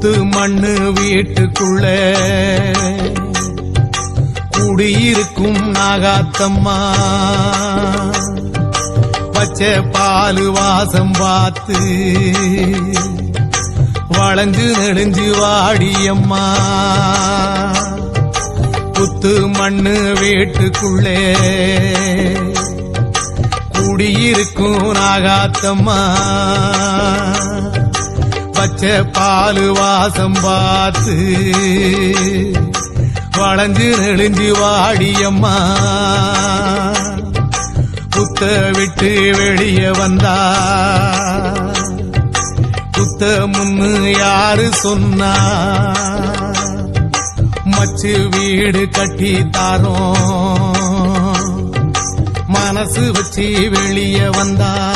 புத்து மண்ணு வீட்டுக்குள்ள. குடியிருக்கும் நாகாத்தம்மா. பச்சை பாலு வாசம் பார்த்து. வளைஞ்சு நெடுஞ்சு வாடியம்மா. குத்து மண்ணு வீட்டுக்குள்ளே. குடியிருக்கும் நாகாத்தம்மா. பச்சை பாலு வாசம் பார்த்து வளைஞ்சு நெளிஞ்சு வாடியம்மா. புத்த விட்டு வெளியே வந்தா. புத்த முன்னு யாரு சொன்னா. மச்சு வீடு கட்டி தாரோம். மனசு வச்சு வெளியே வந்தா.